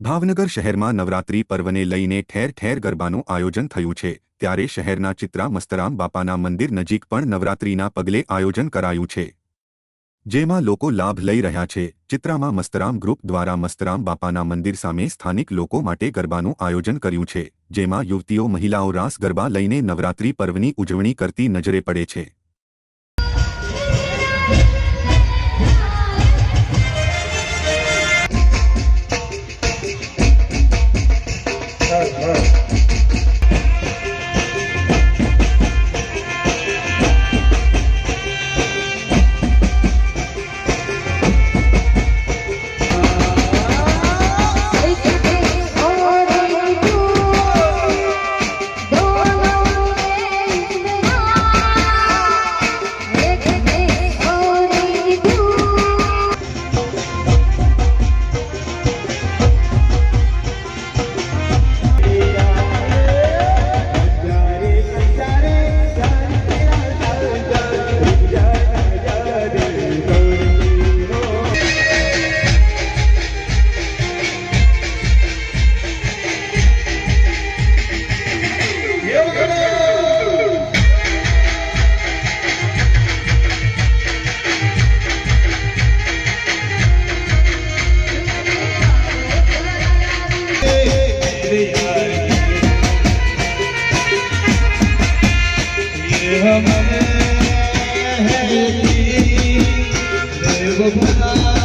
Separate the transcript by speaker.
Speaker 1: ભાવનગર શહેરમાં નવરાત્રી પર્વને લઈને ઠેર ઠેર ગરબાનું આયોજન થયું છે. ત્યારે શહેરના ચિત્રા મસ્તરામ બાપાના મંદિર નજીક પણ નવરાત્રીના પગલે આયોજન કરાયું છે. જેમાં લોકો લાભ લઈ રહ્યા છે. ચિત્રામાં મસ્તરામ ગ્રુપ દ્વારા મસ્તરામ બાપાના મંદિર સામે સ્થાનિક લોકો માટે ગરબાનું આયોજન કર્યું છે. જેમાં યુવતીઓ, મહિલાઓ રાસ ગરબા લઈને નવરાત્રી પર્વની ઉજવણી કરતી નજરે પડે છે. más. ભગવાન.